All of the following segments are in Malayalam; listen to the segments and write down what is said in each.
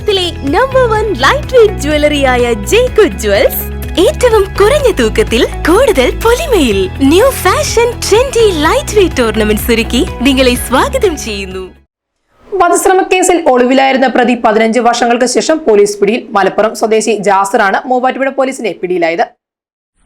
കേരളത്തിലെ നമ്പർ വൺ ലൈറ്റ് വെയിറ്റ് ജ്വല്ലറിയായ ജേക്കു ജ്വൽസ് ഏറ്റവും കുറഞ്ഞ തൂക്കത്തിൽ കൂടുതൽ പൊലിമയിൽ new fashion trendy light weight ornaments ഒരുക്കി നിങ്ങളെ സ്വാഗതം ചെയ്യുന്നു. വധശ്രമ കേസിൽ ഒളിവിലായിരുന്ന പ്രതി പതിനഞ്ച് വർഷങ്ങൾക്ക് ശേഷം പോലീസ് പിടിയിൽ മലപ്പുറം സ്വദേശി ജാസറാണ് മൂവാറ്റുപുഴ പോലീസിന്റെ പിടിയിലായത്.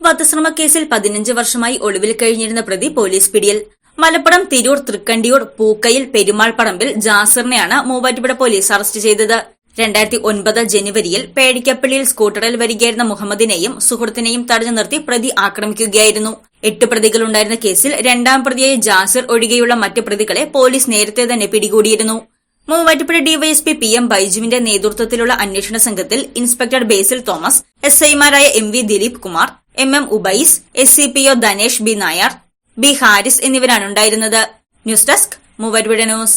വധശ്രമ കേസിൽ പതിനഞ്ച് വർഷമായി ഒളിവിൽ കഴിഞ്ഞിരുന്ന പ്രതി പോലീസ് പിടിയിൽ. മലപ്പുറം തിരൂർ തൃക്കണ്ടിയൂർ പൂക്കയിൽ പെരുമാൾ പറമ്പിൽ ജാസറിനെയാണ് മൂവാറ്റുപുഴ പോലീസ് അറസ്റ്റ് ചെയ്തത്. രണ്ടായിരത്തി ഒൻപത് ജനുവരിയിൽ പേടിക്കപ്പള്ളിയിൽ സ്കൂട്ടറിൽ വരികയായിരുന്ന മുഹമ്മദിനെയും സുഹൃത്തിനെയും തടഞ്ഞു നിർത്തി പ്രതി ആക്രമിക്കുകയായിരുന്നു. എട്ട് പ്രതികളുണ്ടായിരുന്ന കേസിൽ രണ്ടാം പ്രതിയായ ജാസിർ ഒഴികെയുള്ള മറ്റ് പ്രതികളെ പോലീസ് നേരത്തെ തന്നെ പിടികൂടിയിരുന്നു. മൂവാറ്റുപുഴ ഡിവൈഎസ്പി പി എം ബൈജുവിന്റെ നേതൃത്വത്തിലുള്ള അന്വേഷണ സംഘത്തിൽ ഇൻസ്പെക്ടർ ബേസിൽ തോമസ് എസ് ഐമാരായ M V Dileep Kumar M M Ubais S C P O Dhanesh B Nair B Haris എന്നിവരാണ് ഉണ്ടായിരുന്നത്. News desk Muvattupuzha news.